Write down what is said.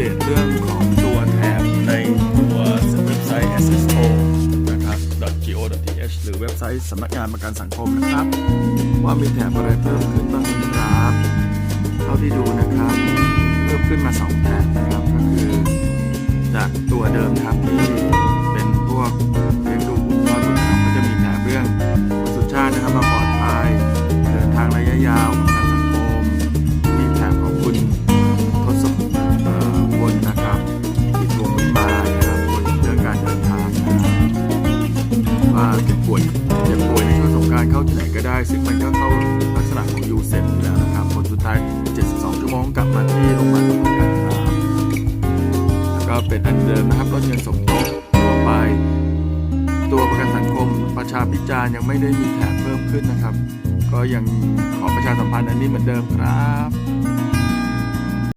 เดตเรื่องของตัวแถบในตัวเว็บไซต์ SSO นะครับ .go.th หรือเว็บไซต์สำนักงานประกันสังคมนะครับ ว่ามีแถบอะไรเพิ่มขึ้นบ้างครับ เท่าที่ดูนะครับ เพิ่มขึ้นมาสองแถบนะครับก็คือจากตัวเดิมครับที่เป็นพวกเลี้ยงดูบุตรรอดบุตรนะครับก็จะมีแถบเรื่องคุณสุชาตินะครับมาปลอดภัยเดินทางระยะยาว ป่วยเจ็บป่วยในช่วงสงกรารเข้าที่ไหนก็ได้ ซึ่งมันก็เข้าลักษณะของยูเซนอยู่แล้วนะครับ ผลสุดท้าย 72 ชั่วโมงกลับมาที่โรงพยาบาลทุกประการครับแล้วก็เป็นอันเดิมนะครับลดเงินสมทบทั่วไป ตัวประกันสังคมประชาพิจารณ์ยังไม่ได้มีแถบเพิ่มขึ้นนะครับ ก็ยังขอประชาสัมพันธ์อันนี้เหมือนเดิมครับ